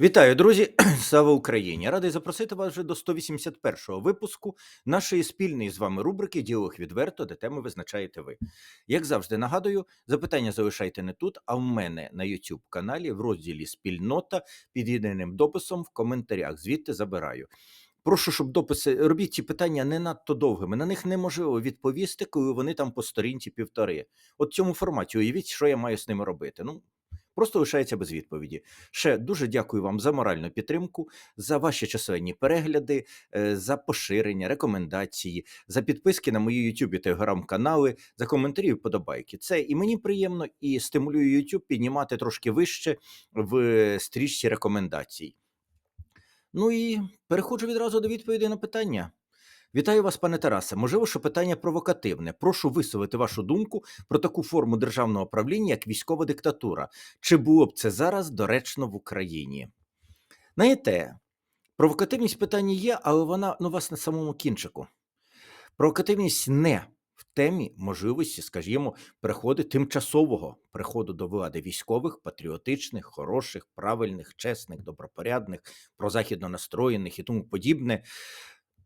Вітаю, друзі! Слава Україні! Радий запросити вас вже до 181-го випуску нашої спільної з вами рубрики Діалог відверто, де теми визначаєте ви. Як завжди нагадую, запитання залишайте не тут, а в мене на YouTube каналі в розділі Спільнота під єдиним дописом в коментарях. Звідти забираю. Прошу, щоб дописи робіть ці питання не надто довгими. На них неможливо відповісти, коли вони там по сторінці півтори. От в цьому форматі уявіть, що я маю з ними робити. Ну просто лишається без відповіді. Ще дуже дякую вам за моральну підтримку, за ваші численні перегляди, е, за поширення, рекомендації, за підписки на мої YouTube і телеграм-канали, за коментарі і вподобайки. Це і мені приємно, і стимулює YouTube піднімати трошки вище в стрічці рекомендацій. Ну і переходжу відразу до відповіді на питання. Вітаю вас, пане Тарасе. Можливо, що питання провокативне. Прошу висловити вашу думку про таку форму державного правління, як військова диктатура. Чи було б це зараз доречно в Україні? Знаєте, провокативність питання є, але вона ну, вас на самому кінчику. Провокативність не в темі можливості, скажімо, переходу тимчасового приходу до влади військових, патріотичних, хороших, правильних, чесних, добропорядних, прозахідно настроєних і тому подібне.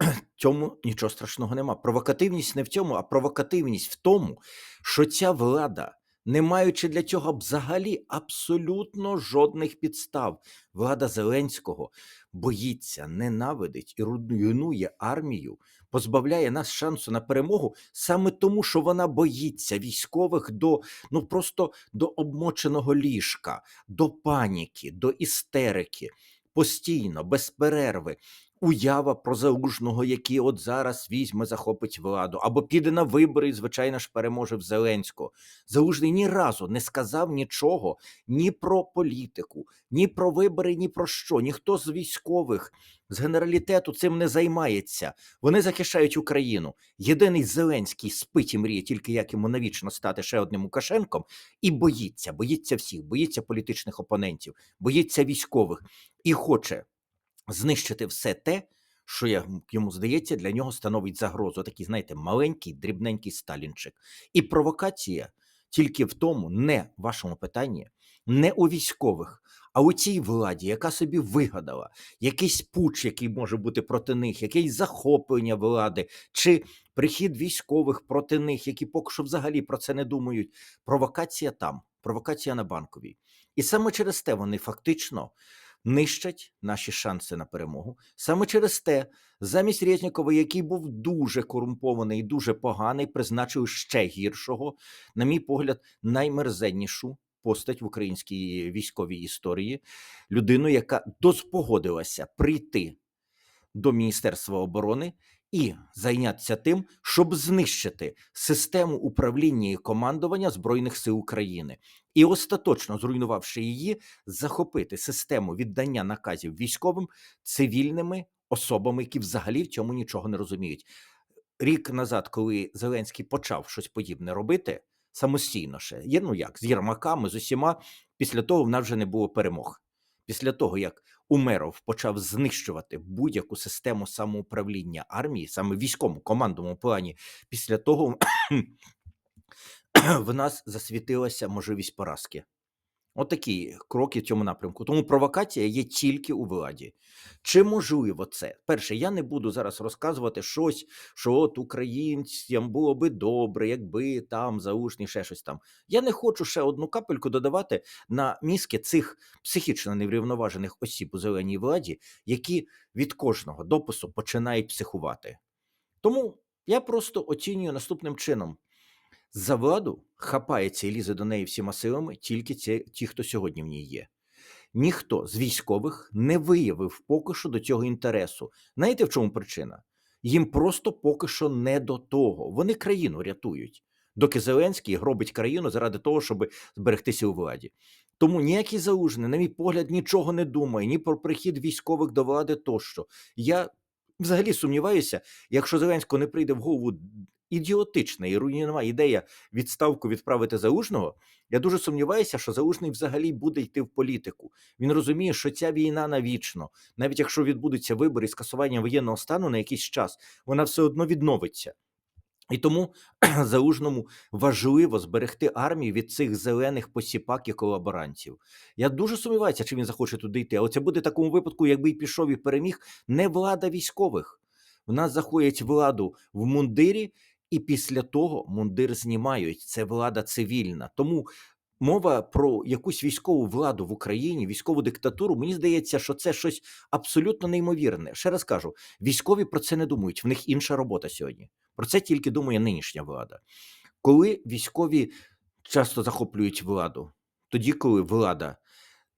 Цьому нічого страшного нема. Провокативність не в цьому, а провокативність в тому, що ця влада, не маючи для цього взагалі абсолютно жодних підстав, влада Зеленського боїться, ненавидить і руйнує армію, позбавляє нас шансу на перемогу саме тому, що вона боїться військових до ну просто до обмоченого ліжка, до паніки, до істерики. Постійно, без перерви, уява про залужного, який от зараз візьме, захопить владу, або піде на вибори і, звичайно ж, переможе в Зеленського. Залужний ні разу не сказав нічого ні про політику, ні про вибори, ні про що. Ніхто з військових з генералітету цим не займається. Вони захищають Україну. Єдиний Зеленський спить і мріє тільки як йому навічно стати ще одним Лукашенком, і боїться, боїться всіх, боїться політичних опонентів, боїться військових і хоче знищити все те, що я- йому здається, для нього становить загрозу. Такий, знаєте, маленький, дрібненький сталінчик. І провокація тільки в тому, не в вашому питанні, не у військових, а у цій владі, яка собі вигадала якийсь пуч, який може бути проти них, якесь захоплення влади, чи прихід військових проти них, які поки що взагалі про це не думають. Провокація там, провокація на банковій. І саме через те вони фактично нищать наші шанси на перемогу. Саме через те, замість Резнікова, який був дуже корумпований і дуже поганий, призначив ще гіршого, на мій погляд, наймерзеннішу постать в українській військовій історії, людину, яка доспогодилася прийти до Міністерства оборони і зайнятися тим, щоб знищити систему управління і командування Збройних сил України, і остаточно зруйнувавши її, захопити систему віддання наказів військовим цивільними особами, які взагалі в цьому нічого не розуміють. Рік назад, коли Зеленський почав щось подібне робити самостійно ще, є ну як з Єрмаками, з усіма, після того в нас вже не було перемог. Після того, як Умеров почав знищувати будь-яку систему самоуправління армії, саме військовому командному плані, після того в нас засвітилася можливість поразки. Отакі кроки в цьому напрямку. Тому провокація є тільки у владі. Чи можливо це? Перше, я не буду зараз розказувати щось, що от українцям було би добре, якби там заушні, ще щось там. Я не хочу ще одну капельку додавати на мізки цих психічно неврівноважених осіб у зеленій владі, які від кожного допису починають психувати. Тому я просто оцінюю наступним чином. За владу хапається і лізе до неї всіма силами тільки ті, ті, хто сьогодні в ній є. Ніхто з військових не виявив поки що до цього інтересу. Знаєте, в чому причина? Їм просто поки що не до того. Вони країну рятують, доки Зеленський гробить країну заради того, щоб зберегтися у владі. Тому ніякий залужний, на мій погляд, нічого не думає ні про прихід військових до влади тощо. Я взагалі сумніваюся, якщо Зеленського не прийде в голову ідіотична і руйнівна ідея відставку відправити залужного. Я дуже сумніваюся, що залужний взагалі буде йти в політику. Він розуміє, що ця війна навічно, навіть якщо відбудуться вибори з скасуванням воєнного стану на якийсь час, вона все одно відновиться. І тому Залужному важливо зберегти армію від цих зелених посіпак і колаборантів. Я дуже сумніваюся, чи він захоче туди йти. Але це буде такому випадку, якби й пішов і переміг, не влада військових. В нас заходять владу в мундирі, і після того мундир знімають. Це влада цивільна. Тому мова про якусь військову владу в Україні, військову диктатуру, мені здається, що це щось абсолютно неймовірне. Ще раз кажу: військові про це не думають. В них інша робота сьогодні. Про це тільки думає нинішня влада. Коли військові часто захоплюють владу, тоді, коли влада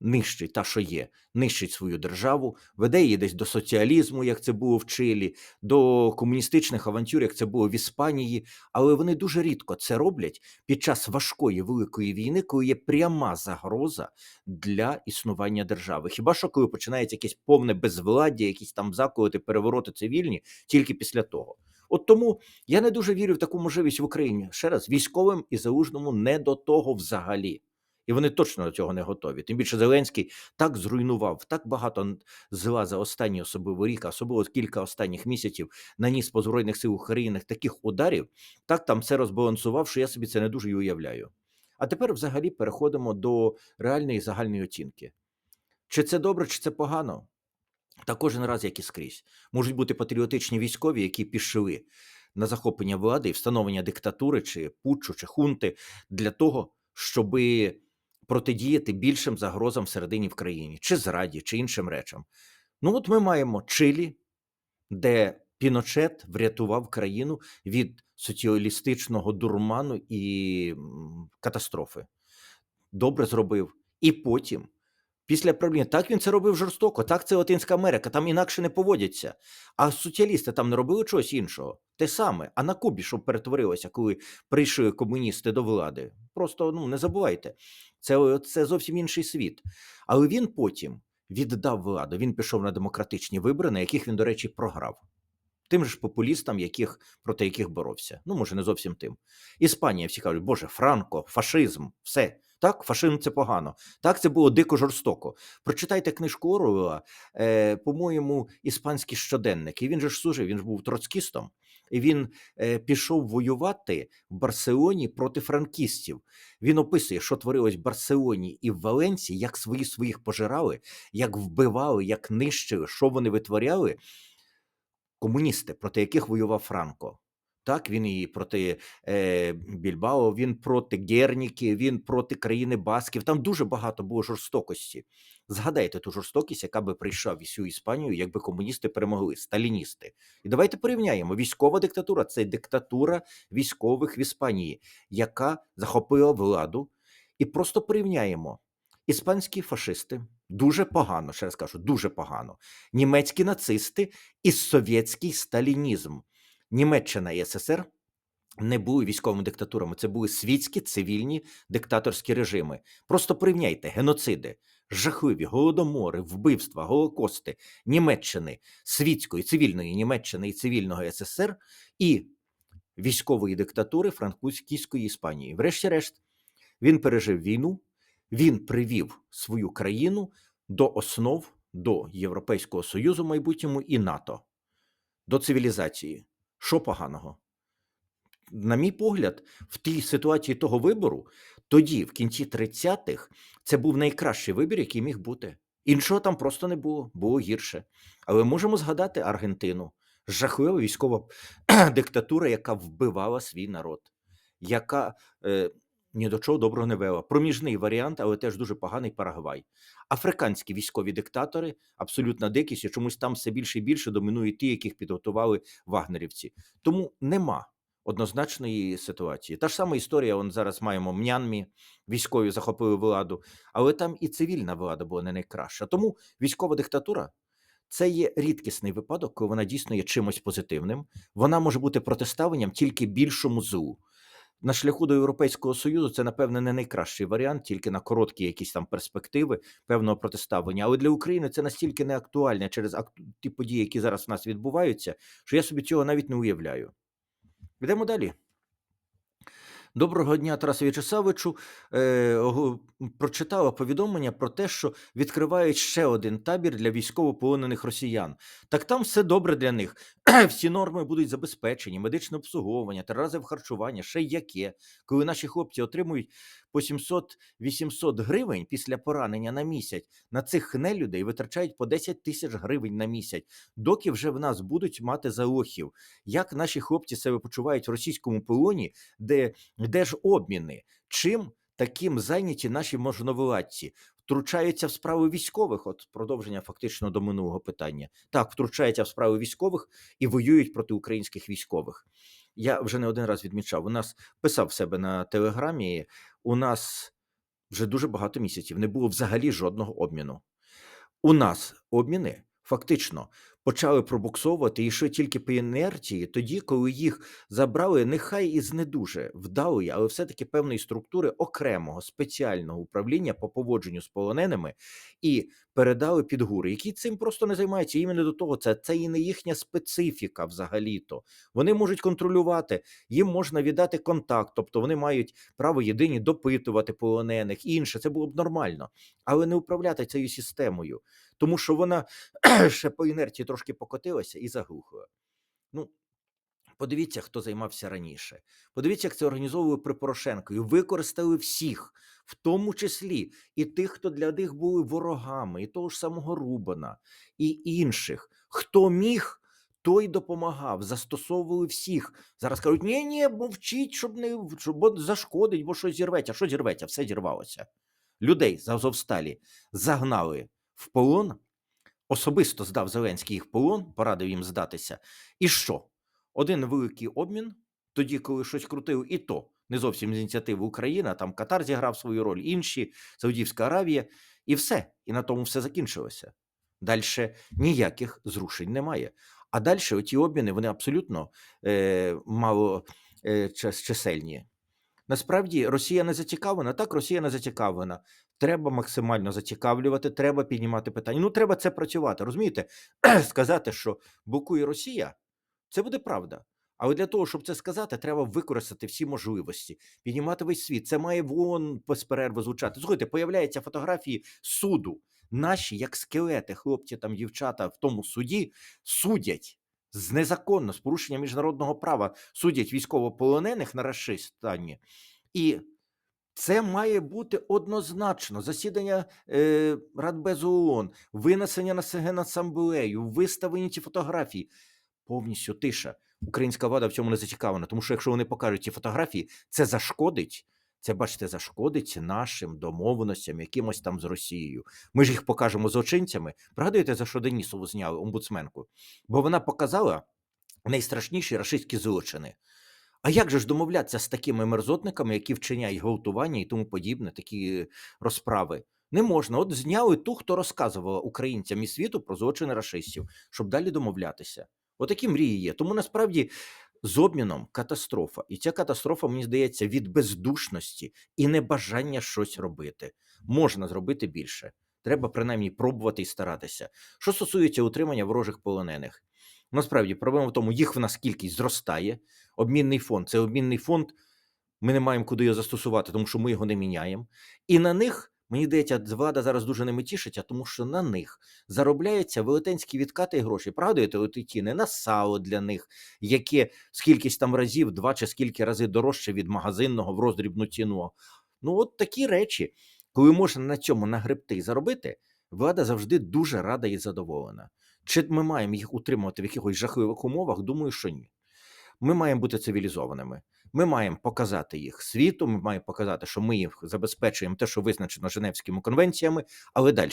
нищить та, що є, нищить свою державу, веде її десь до соціалізму, як це було в Чилі, до комуністичних авантюр, як це було в Іспанії, але вони дуже рідко це роблять під час важкої великої війни, коли є пряма загроза для існування держави. Хіба що коли починається якесь повне безвладдя, якісь там заколоти, перевороти цивільні, тільки після того. От тому я не дуже вірю в таку можливість в Україні. Ще раз, військовим і залужному не до того взагалі. І вони точно до цього не готові. Тим більше Зеленський так зруйнував, так багато зла за останній особливо рік, особливо кілька останніх місяців, наніс по Збройних сил України таких ударів, так там все розбалансував, що я собі це не дуже й уявляю. А тепер взагалі переходимо до реальної загальної оцінки. Чи це добре, чи це погано? Та кожен раз, як і скрізь, можуть бути патріотичні військові, які пішли на захоплення влади і встановлення диктатури, чи путчу, чи хунти для того, щоби протидіяти більшим загрозам всередині в країні, чи зраді, чи іншим речам. Ну, от ми маємо Чилі, де Піночет врятував країну від соціалістичного дурману і катастрофи. Добре зробив. І потім, після правління, так він це робив жорстоко, так це Латинська Америка, там інакше не поводяться. А соціалісти там не робили чогось іншого. Те саме. А на Кубі, що перетворилося, коли прийшли комуністи до влади. Просто ну не забувайте, це, це зовсім інший світ. Але він потім віддав владу. Він пішов на демократичні вибори, на яких він, до речі, програв. Тим же ж популістам, яких, проти яких боровся. Ну, може, не зовсім тим. Іспанія всі кажуть, Боже, Франко, фашизм, все. Так, фашизм це погано. Так, це було дико жорстоко. Прочитайте книжку Оруела, е, по-моєму, іспанський щоденник. І він же ж служив, він ж був троцкістом. І він е, пішов воювати в Барселоні проти франкістів. Він описує, що творилось в Барселоні і в Валенції, як свої своїх пожирали, як вбивали, як нищили, що вони витворяли. Комуністи, проти яких воював Франко. Так, він і проти е, Більбао, він проти Герніки, він проти країни Басків. Там дуже багато було жорстокості. Згадайте ту жорстокість, яка би прийшла в всю Іспанію, якби комуністи перемогли, сталіністи. І давайте порівняємо: військова диктатура це диктатура військових в Іспанії, яка захопила владу. І просто порівняємо. Іспанські фашисти дуже погано, ще раз кажу, дуже погано. Німецькі нацисти і совєтський сталінізм. Німеччина і СССР не були військовими диктатурами, це були світські цивільні диктаторські режими. Просто порівняйте геноциди, жахливі голодомори, вбивства, голокости Німеччини, світської, цивільної Німеччини і цивільного СССР і військової диктатури французької Іспанії. Врешті-решт, він пережив війну, він привів свою країну до основ до Європейського Союзу в майбутньому і НАТО, до цивілізації. Що поганого? На мій погляд, в тій ситуації того вибору, тоді, в кінці 30-х, це був найкращий вибір, який міг бути. Іншого там просто не було, було гірше. Але можемо згадати Аргентину, жахлива військова диктатура, яка вбивала свій народ, яка е, ні до чого доброго не вела. Проміжний варіант, але теж дуже поганий Парагвай. Африканські військові диктатори, абсолютна дикість, і чомусь там все більше і більше домінують ті, яких підготували вагнерівці. Тому нема однозначної ситуації. Та ж сама історія, он зараз маємо М'янмі, військові захопили владу, але там і цивільна влада була не найкраща. Тому військова диктатура. Це є рідкісний випадок, коли вона дійсно є чимось позитивним. Вона може бути протиставленням тільки більшому злу. На шляху до Європейського Союзу це, напевне, не найкращий варіант, тільки на короткі якісь там перспективи певного протиставлення. Але для України це настільки не актуальне через ті події, які зараз в нас відбуваються, що я собі цього навіть не уявляю. Йдемо далі. Доброго дня, Тарасе В'ячеславовичу. Е, прочитала повідомлення про те, що відкривають ще один табір для військовополонених росіян. Так там все добре для них. Всі норми будуть забезпечені, медичне обслуговування, терразове харчування, ще яке. Коли наші хлопці отримують по 700-800 гривень після поранення на місяць, на цих нелюдей витрачають по 10 тисяч гривень на місяць, доки вже в нас будуть мати залохів. Як наші хлопці себе почувають в російському полоні, де де ж обміни? Чим таким зайняті наші можновладці? Втручаються в справи військових, от продовження фактично до минулого питання. Так, втручаються в справи військових і воюють проти українських військових. Я вже не один раз відмічав. У нас писав себе на телеграмі. У нас вже дуже багато місяців не було взагалі жодного обміну. У нас обміни фактично почали пробуксовувати і що тільки по інерції, тоді, коли їх забрали, нехай із не дуже вдалої, але все-таки певної структури окремого спеціального управління по поводженню з полоненими і передали під гури, які цим просто не займаються. Іменно до того, це, це і не їхня специфіка взагалі-то. Вони можуть контролювати, їм можна віддати контакт, тобто вони мають право єдині допитувати полонених, інше це було б нормально, але не управляти цією системою, тому що вона ще по інерції трошки покотилася і заглухла. Ну, подивіться, хто займався раніше. Подивіться, як це організовували при. І використали всіх, в тому числі і тих, хто для них були ворогами, і того ж самого Рубана, і інших. Хто міг, той допомагав, застосовували всіх. Зараз кажуть, ні, ні, мовчіть, щоб не щоб бо зашкодить, бо щось зірветься. Що зірветься? Все зірвалося. Людей з Азовсталі загнали в полон. Особисто здав Зеленський їх полон, порадив їм здатися. І що? Один великий обмін, тоді, коли щось крутив, і то не зовсім з ініціативи України, а там Катар зіграв свою роль, інші, Саудівська Аравія, і все. І на тому все закінчилося. Далі ніяких зрушень немає. А далі оті обміни вони абсолютно е, мало е, чисельні. Насправді Росія не зацікавлена. Так, Росія не зацікавлена. Треба максимально зацікавлювати, треба піднімати питання. Ну, треба це працювати. Розумієте? Сказати, що блокує Росія, це буде правда. Але для того, щоб це сказати, треба використати всі можливості, піднімати весь світ. Це має вон без перерви звучати. Слухайте, появляються фотографії суду. Наші, як скелети, хлопці там, дівчата в тому суді судять з незаконно, з порушенням міжнародного права, судять військовополонених на расистанні. І це має бути однозначно засідання е, Радбезу ООН, винесення на Генасамблею, виставлені ці фотографії. Повністю тиша. Українська влада в цьому не зацікавлена, тому що якщо вони покажуть ці фотографії, це зашкодить. Це, бачите, зашкодить нашим домовленостям, якимось там з Росією. Ми ж їх покажемо злочинцями. Пригадуєте, за що Денісову зняли омбудсменку? Бо вона показала найстрашніші рашистські злочини. А як же ж домовлятися з такими мерзотниками, які вчиняють гвалтування і тому подібне, такі розправи? Не можна. От зняли ту, хто розказувала українцям і світу про злочини рашистів, щоб далі домовлятися. Отакі мрії є. Тому насправді з обміном катастрофа. І ця катастрофа, мені здається, від бездушності і небажання щось робити. Можна зробити більше. Треба принаймні пробувати і старатися. Що стосується утримання ворожих полонених, насправді проблема в тому, їх в нас кількість зростає. Обмінний фонд це обмінний фонд. Ми не маємо куди його застосувати, тому що ми його не міняємо. І на них, мені здається, влада зараз дуже ними тішиться, тому що на них заробляються велетенські відкати і гроші. Пригадуєте, от і ті не на сало для них, яке скількись там разів, два чи скільки разів дорожче від магазинного в роздрібну ціну. Ну, от такі речі, коли можна на цьому нагребти і заробити, влада завжди дуже рада і задоволена. Чи ми маємо їх утримувати в якихось жахливих умовах? Думаю, що ні. Ми маємо бути цивілізованими. Ми маємо показати їх світу. Ми маємо показати, що ми їх забезпечуємо те, що визначено Женевськими конвенціями. Але далі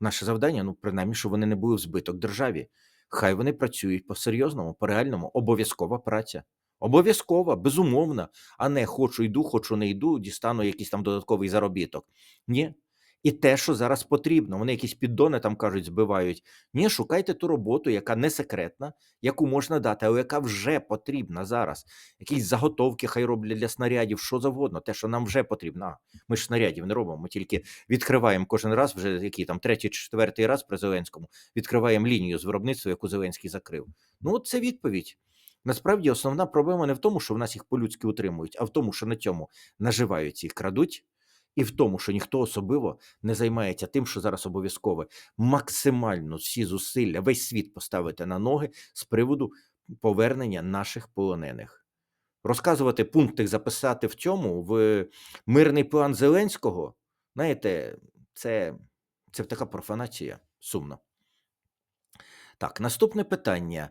наше завдання, ну принаймні, щоб вони не були в збиток державі. Хай вони працюють по серйозному, по реальному, обов'язкова праця. Обов'язкова, безумовна, а не хочу йду, хочу не йду, дістану якийсь там додатковий заробіток. Ні. І те, що зараз потрібно, вони якісь піддони там кажуть, збивають. Ні, шукайте ту роботу, яка не секретна, яку можна дати, але яка вже потрібна зараз. Якісь заготовки хай роблять для снарядів, що завгодно, те, що нам вже потрібно. Ми ж снарядів не робимо, ми тільки відкриваємо кожен раз, вже який там третій, четвертий раз при Зеленському, відкриваємо лінію з виробництва, яку Зеленський закрив. Ну, от це відповідь. Насправді основна проблема не в тому, що в нас їх по-людськи утримують, а в тому, що на цьому наживаються і крадуть, і в тому, що ніхто особливо не займається тим, що зараз обов'язково максимально всі зусилля, весь світ поставити на ноги з приводу повернення наших полонених. Розказувати пункти, записати в цьому в мирний план Зеленського, знаєте, це, це така профанація сумно. Так, наступне питання.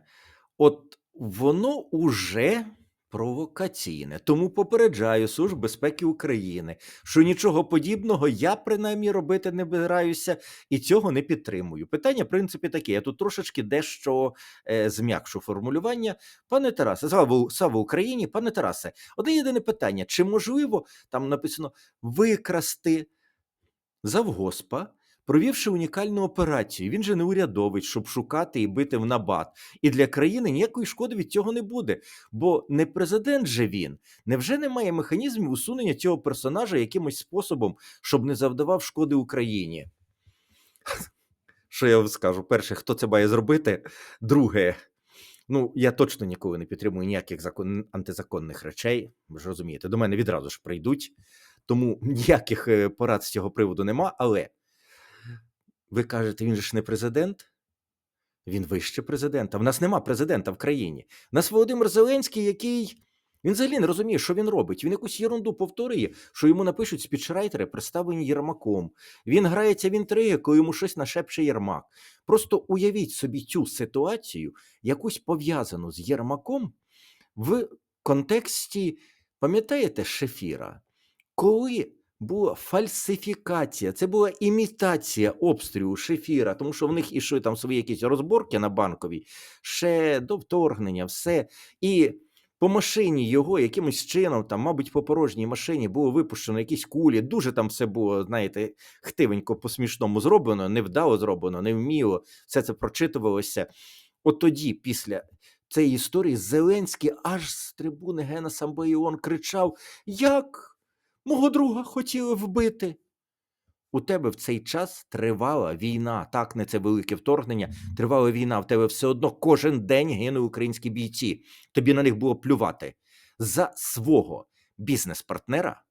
От воно уже провокаційне, тому попереджаю Службу безпеки України, що нічого подібного я принаймні робити не збираюся і цього не підтримую. Питання, в принципі, таке. Я тут трошечки дещо е, зм'якшу формулювання. Пане Тарасе, слава, слава Україні, пане Тарасе, одне єдине питання: чи можливо там написано викрасти завгоспа? Провівши унікальну операцію, він же не урядовець, щоб шукати і бити в набат. І для країни ніякої шкоди від цього не буде. Бо не президент же він. Невже немає механізмів усунення цього персонажа якимось способом, щоб не завдавав шкоди Україні? Що я вам скажу? Перше, хто це має зробити? Друге, ну я точно ніколи не підтримую ніяких закон... антизаконних речей. Ви ж розумієте, до мене відразу ж прийдуть, тому ніяких е, порад з цього приводу нема. Але ви кажете, він же ж не президент? Він вище президента. В нас нема президента в країні. У нас Володимир Зеленський, який. Він взагалі не розуміє, що він робить. Він якусь єрунду повторює, що йому напишуть спічрайтери, представлені Єрмаком. Він грається в інтриги, коли йому щось нашепче Єрмак. Просто уявіть собі цю ситуацію, якусь пов'язану з Єрмаком в контексті, пам'ятаєте, Шефіра? Коли була фальсифікація, це була імітація обстрілу Шефіра, тому що в них ішли там свої якісь розборки на банковій, ще до вторгнення, все. І по машині його якимось чином, там, мабуть, по порожній машині було випущено якісь кулі. Дуже там все було, знаєте, хтивенько по-смішному зроблено, невдало зроблено, невміло. Все це прочитувалося. От тоді, після цієї історії, Зеленський аж з трибуни Генасамблеї ООН кричав: Як мого друга хотіли вбити? У тебе в цей час тривала війна, так не це велике вторгнення. Тривала війна. В тебе все одно кожен день гинули українські бійці. Тобі на них було плювати за свого бізнес-партнера,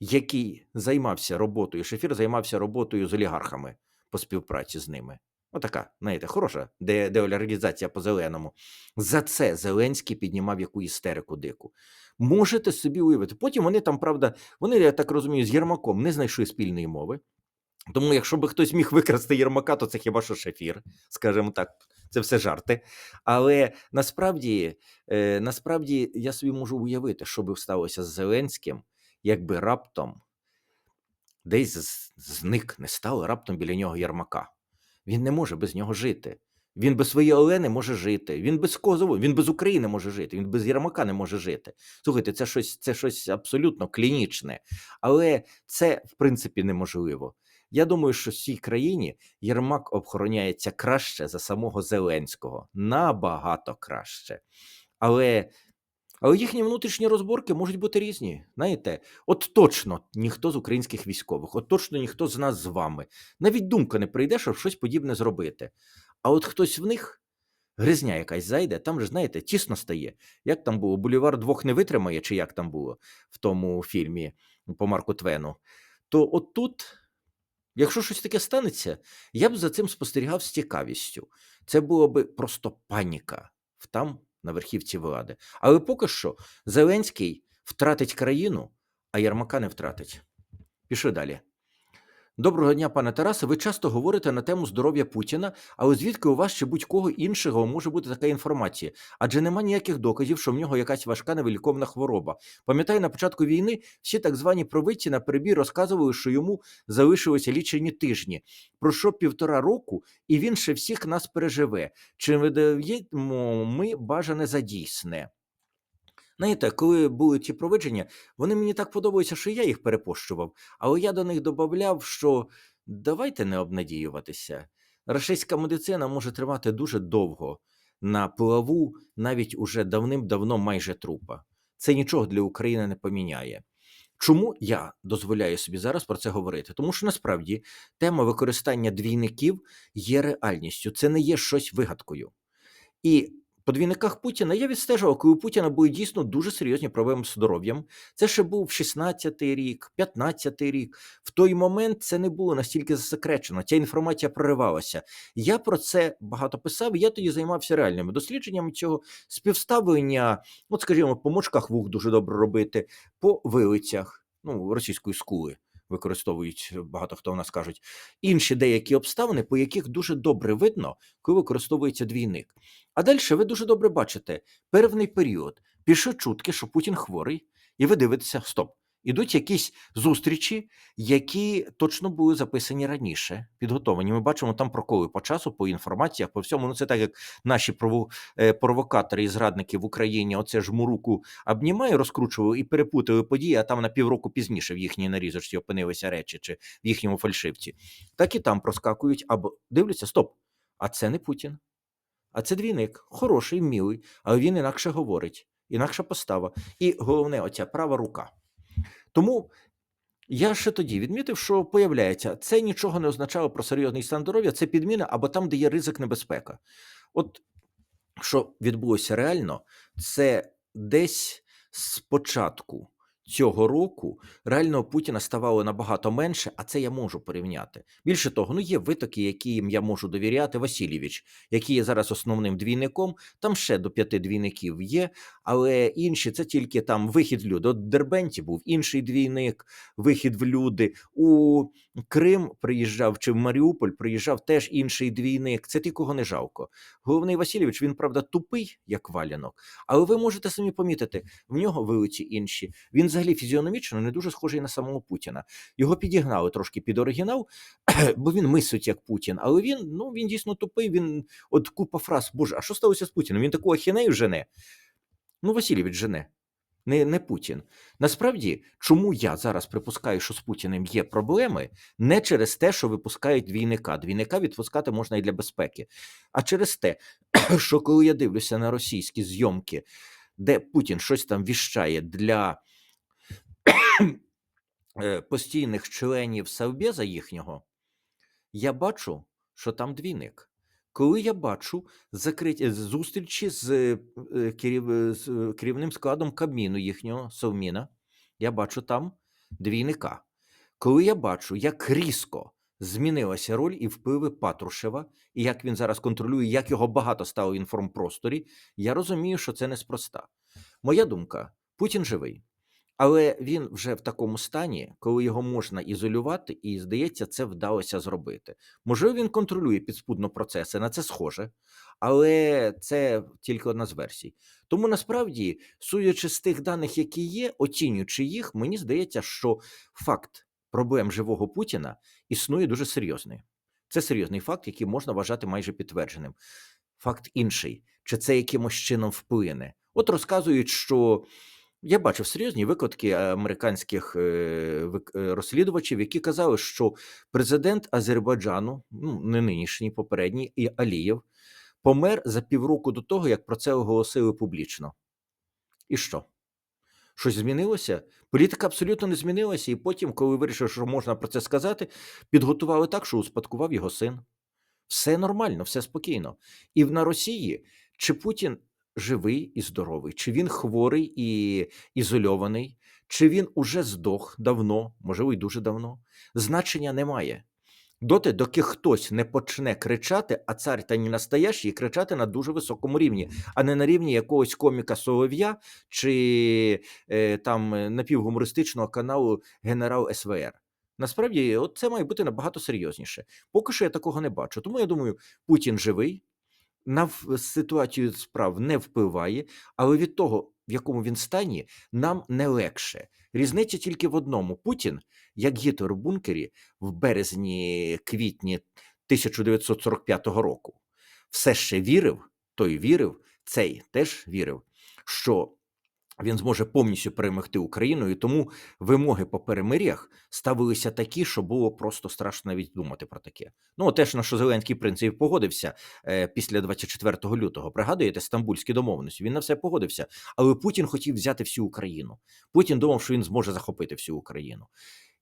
який займався роботою. Шефір займався роботою з олігархами по співпраці з ними. Отака, знаєте, хороша де, деоляризація по зеленому. За це Зеленський піднімав яку істерику дику. Можете собі уявити. Потім вони там, правда, вони, я так розумію, з Єрмаком не знайшли спільної мови. Тому, якщо би хтось міг викрасти Єрмака, то це хіба що шефір, скажімо так, це все жарти. Але насправді, е, насправді я собі можу уявити, що би сталося з Зеленським, якби раптом десь зник, не стало раптом біля нього Єрмака. Він не може без нього жити. Він без своєї Олени може жити. Він без Козову, він без України може жити. Він без Єрмака не може жити. Слухайте, це щось, це щось абсолютно клінічне, але це в принципі неможливо. Я думаю, що в цій країні Єрмак охороняється краще за самого Зеленського, набагато краще. Але, але їхні внутрішні розборки можуть бути різні. Знаєте, от точно ніхто з українських військових, от точно ніхто з нас з вами. Навіть думка не прийде, щоб щось подібне зробити. А от хтось в них. Гризня якась зайде, там же, знаєте, тісно стає. Як там було? Бульвар двох не витримає, чи як там було в тому фільмі по Марку Твену. То от тут Якщо щось таке станеться, я б за цим спостерігав з цікавістю. Це було би просто паніка там на верхівці влади. Але поки що Зеленський втратить країну, а Ярмака не втратить. Пішли далі. Доброго дня, пане Тарасе. Ви часто говорите на тему здоров'я Путіна, але звідки у вас чи будь-кого іншого може бути така інформація? Адже нема ніяких доказів, що в нього якась важка невиліковна хвороба. Пам'ятаю, на початку війни всі так звані провидці на перебій розказували, що йому залишилося лічені тижні. Пройшло півтора року, і він ще всіх нас переживе. Чи видаємо ми бажане за дійсне? Знаєте, коли були ті провидження, вони мені так подобаються, що я їх перепощував, але я до них додавав, що давайте не обнадіюватися. Рашистська медицина може тривати дуже довго на плаву, навіть уже давним-давно майже трупа. Це нічого для України не поміняє. Чому я дозволяю собі зараз про це говорити? Тому що насправді тема використання двійників є реальністю, це не є щось вигадкою. І по двійниках Путіна я відстежував, коли у Путіна були дійсно дуже серйозні проблеми з здоров'ям. Це ще був 16-й рік, 15-й рік. В той момент це не було настільки засекречено. Ця інформація проривалася. Я про це багато писав. Я тоді займався реальними дослідженнями цього співставлення. От, скажімо, по мочках вух дуже добре робити, по вилицях, ну російської скули. Використовують багато хто у нас кажуть інші деякі обставини, по яких дуже добре видно, коли використовується двійник. А далі ви дуже добре бачите певний період. Пішли чутки, що Путін хворий, і ви дивитеся, стоп. Ідуть якісь зустрічі, які точно були записані раніше, підготовлені. Ми бачимо там проколи по часу, по інформаціях, по всьому. Ну це так, як наші е, провокатори і зрадники в Україні оце жму руку обнімає, розкручували і перепутали події, а там на півроку пізніше в їхній нарізочці опинилися речі чи в їхньому фальшивці. Так і там проскакують або дивляться, стоп, а це не Путін. А це двійник, хороший, мілий, але він інакше говорить, інакша постава. І головне, оця права рука. Тому я ще тоді відмітив, що появляється, це нічого не означало про серйозний стан здоров'я, це підміна або там, де є ризик небезпека. От що відбулося реально, це десь з початку цього року реального Путіна ставало набагато менше, а це я можу порівняти. Більше того, ну є витоки, яким я можу довіряти. Васильєвич, який є зараз основним двійником. Там ще до п'яти двійників є, але інші це тільки там вихід в люди. От Дербенті був інший двійник, вихід в люди. У Крим приїжджав чи в Маріуполь приїжджав теж інший двійник. Це ті, кого не жалко. Головний Васильович, він правда тупий, як валянок, але ви можете самі помітити, в нього вилиці інші. Він взагалі фізіономічно не дуже схожий на самого Путіна. Його підігнали трошки під оригінал, бо він мислить як Путін. Але він ну він дійсно тупий. Він от купа фраз. Боже, а що сталося з Путіним? Він таку ахінею жене. Ну, Васильович жене. Не, не Путін. Насправді, чому я зараз припускаю, що з Путіним є проблеми, не через те, що випускають двійника. Двійника відпускати можна і для безпеки, а через те, що коли я дивлюся на російські зйомки, де Путін щось там віщає для е, постійних членів Совбеза їхнього, я бачу, що там двійник. Коли я бачу закриті зустрічі з, е, е, керів, з е, керівним складом Кабміну їхнього Совміна, я бачу там двійника. Коли я бачу, як різко змінилася роль і впливи Патрушева, і як він зараз контролює, як його багато стало в інформпросторі, я розумію, що це неспроста. Моя думка: Путін живий. Але він вже в такому стані, коли його можна ізолювати, і здається, це вдалося зробити. Можливо, він контролює підспудно процеси, на це схоже, але це тільки одна з версій. Тому насправді, судячи з тих даних, які є, оцінюючи їх, мені здається, що факт проблем живого Путіна існує дуже серйозний. Це серйозний факт, який можна вважати майже підтвердженим. Факт інший, чи це якимось чином вплине? От розказують, що я бачив серйозні викладки американських е, е, розслідувачів, які казали, що президент Азербайджану, ну не нинішній, попередній, і Алієв, помер за півроку до того, як про це оголосили публічно. І що? Щось змінилося? Політика абсолютно не змінилася, і потім, коли вирішив, що можна про це сказати, підготували так, що успадкував його син. Все нормально, все спокійно. І на Росії чи Путін живий і здоровий, чи він хворий і ізольований, чи він уже здох давно, можливо, і дуже давно, значення немає. Доти, доки хтось не почне кричати, а цар та не настоящий, кричати на дуже високому рівні, а не на рівні якогось коміка Солов'я чи е, там е, напівгумористичного каналу Генерал СВР. Насправді, от це має бути набагато серйозніше. Поки що я такого не бачу. Тому я думаю, Путін живий, на ситуацію справ не впливає, але від того, в якому він стані, нам не легше. Різниця тільки в одному: Путін, як Гітлер у бункері в березні-квітні 1945 року, все ще вірив, той вірив, цей теж вірив, що він зможе повністю перемогти Україну, і тому вимоги по перемир'ях ставилися такі, що було просто страшно навіть думати про таке. Ну, теж на що Зеленський в принципі погодився е, після 24 лютого. Пригадуєте стамбульські домовленості? Він на все погодився. Але Путін хотів взяти всю Україну. Путін думав, що він зможе захопити всю Україну.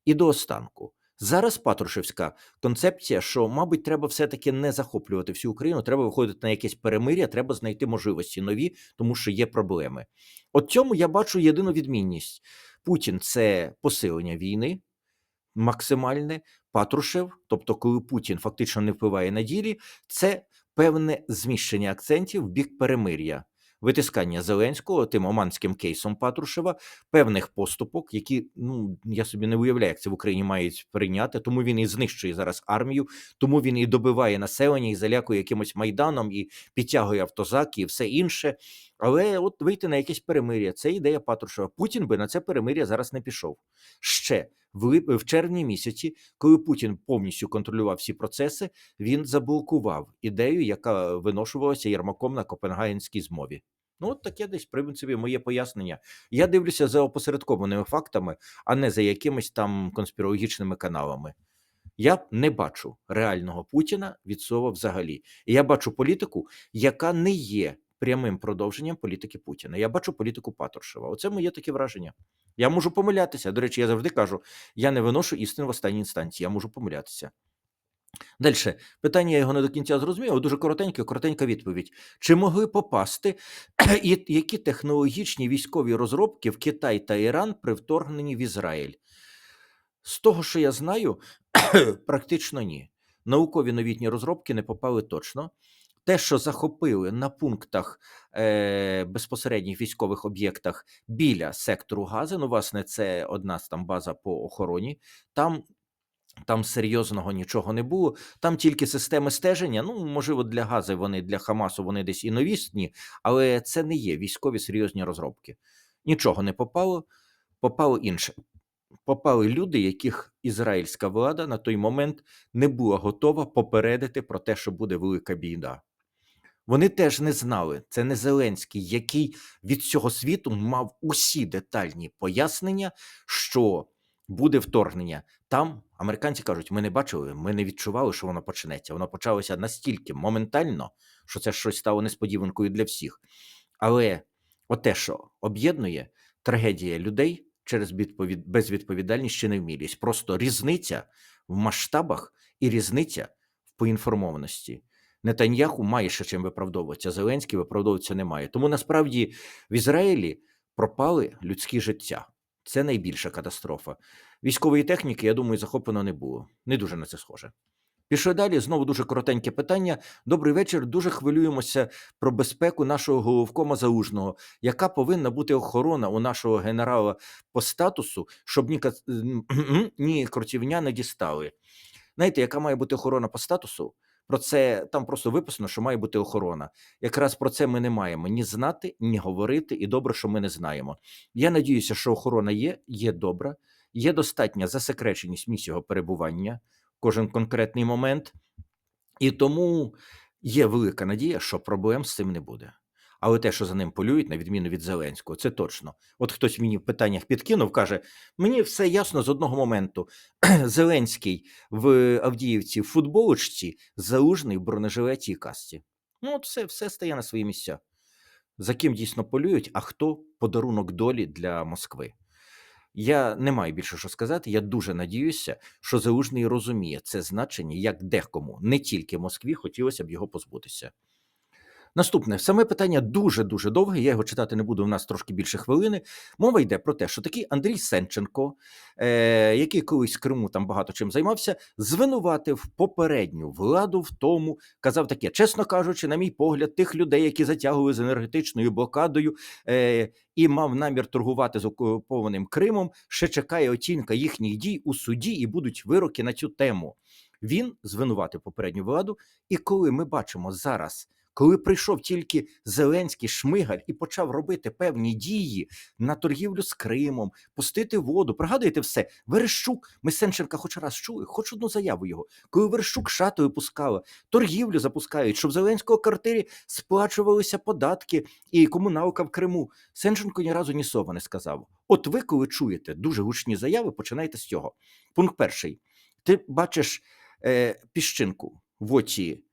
І до останку. Зараз Патрушевська концепція, що, мабуть, треба все-таки не захоплювати всю Україну, треба виходити на якесь перемир'я, треба знайти можливості нові, тому що є проблеми. От цьому я бачу єдину відмінність: Путін це посилення війни максимальне, Патрушев, тобто, коли Путін фактично не впливає на ділі, це певне зміщення акцентів в бік перемир'я. Витискання Зеленського тим оманським кейсом Патрушева, певних поступок, які ну я собі не уявляю, як це в Україні мають прийняти. Тому він і знищує зараз армію, тому він і добиває населення, і залякує якимось майданом, і підтягує автозаки, і все інше. Але от вийти на якесь перемир'я це ідея Патрушева. Путін би на це перемир'я зараз не пішов. Ще в, лип- в червні місяці, коли Путін повністю контролював всі процеси, він заблокував ідею, яка виношувалася Єрмаком на Копенгагенській змові. Ну, от таке десь принципі моє пояснення. Я дивлюся за опосередкованими фактами, а не за якимись там конспірологічними каналами. Я не бачу реального Путіна від слова взагалі. Я бачу політику, яка не є прямим продовженням політики Путіна. Я бачу політику Патрушева. Оце моє таке враження. Я можу помилятися. До речі, я завжди кажу: я не виношу істину в останній інстанції, я можу помилятися. Далі питання я його не до кінця зрозумів, дуже коротенька, коротенька відповідь. Чи могли попасти і які технологічні військові розробки в Китай та Іран при вторгненні в Ізраїль? З того, що я знаю, практично ні. Наукові новітні розробки не попали точно. Те, що захопили на пунктах е, безпосередніх військових об'єктах біля сектору Гази, ну, власне, це одна з там база по охороні. Там там серйозного нічого не було. Там тільки системи стеження. Ну, можливо, для Гази вони для Хамасу вони десь і новісні, але це не є військові серйозні розробки. Нічого не попало, попало інше. Попали люди, яких ізраїльська влада на той момент не була готова попередити про те, що буде велика біда. Вони теж не знали, це не Зеленський, який від цього світу мав усі детальні пояснення, що буде вторгнення. Там американці кажуть: ми не бачили, ми не відчували, що воно почнеться. Воно почалося настільки моментально, що це щось стало несподіванкою для всіх. Але оте, що об'єднує трагедія людей через відповід... безвідповідальність чи невмілість, просто різниця в масштабах і різниця в поінформованості. Нетаньяху має ще чим виправдовуватися. Зеленський виправдовуватися немає. Тому насправді в Ізраїлі пропали людські життя. Це найбільша катастрофа. Військової техніки, я думаю, захоплено не було. Не дуже на це схоже. Пішли далі. Знову дуже коротеньке питання. Добрий вечір. Дуже хвилюємося про безпеку нашого головкома залужного. Яка повинна бути охорона у нашого генерала по статусу, щоб ні, ні кротівня не дістали? Знаєте, яка має бути охорона по статусу? Про це там просто виписано, що має бути охорона. Якраз про це ми не маємо ні знати, ні говорити, і добре, що ми не знаємо. Я надіюся, що охорона є, є добра, є достатня засекреченість місць його перебування в кожен конкретний момент, і тому є велика надія, що проблем з цим не буде. Але те, що за ним полюють, на відміну від Зеленського, це точно. От хтось мені в питаннях підкинув, каже: мені все ясно з одного моменту. Зеленський в Авдіївці в футболочці, залужний в бронежилеті і касці. Ну, от все, все стає на свої місця. За ким дійсно полюють, а хто подарунок долі для Москви. Я не маю більше що сказати. Я дуже надіюся, що Залужний розуміє це значення, як декому, не тільки Москві, хотілося б його позбутися. Наступне саме питання дуже дуже довге. Я його читати не буду. У нас трошки більше хвилини. Мова йде про те, що такий Андрій Сенченко, е, який колись в Криму там багато чим займався, звинуватив попередню владу в тому, казав таке, чесно кажучи, на мій погляд, тих людей, які затягували з енергетичною блокадою е, і мав намір торгувати з окупованим Кримом, ще чекає оцінка їхніх дій у суді і будуть вироки на цю тему. Він звинуватив попередню владу, і коли ми бачимо зараз коли прийшов тільки Зеленський Шмигаль і почав робити певні дії на торгівлю з Кримом, пустити воду. Пригадуєте все? Верещук, ми Сенченка хоч раз чули, хоч одну заяву його. Коли Верещук шату випускала, торгівлю запускають, щоб Зеленського квартирі сплачувалися податки і комуналка в Криму. Сенченко ні разу ні слова не сказав. От ви, коли чуєте дуже гучні заяви, починайте з цього. Пункт перший: ти бачиш е, піщинку в оці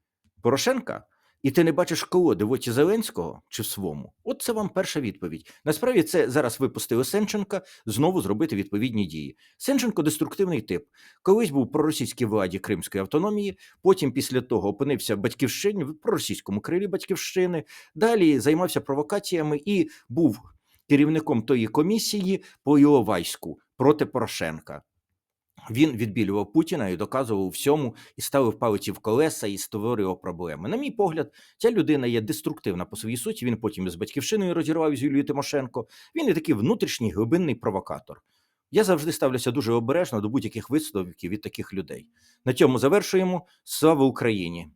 Порошенка. І ти не бачиш колоди в оці Зеленського чи в своєму? От це вам перша відповідь. Насправді це зараз випустили Сенченка знову зробити відповідні дії. Сенченко деструктивний тип. Колись був проросійській владі Кримської автономії, потім після того опинився в батьківщині в проросійському крилі батьківщини. Далі займався провокаціями і був керівником тої комісії по Іловайську проти Порошенка. Він відбілював Путіна і доказував всьому, і ставив палиці в колеса, і створював проблеми. На мій погляд, ця людина є деструктивна по своїй суті. Він потім із батьківщиною розірвав з Юлією Тимошенко. Він і такий внутрішній глибинний провокатор. Я завжди ставлюся дуже обережно до будь-яких висновків від таких людей. На цьому завершуємо. Слава Україні!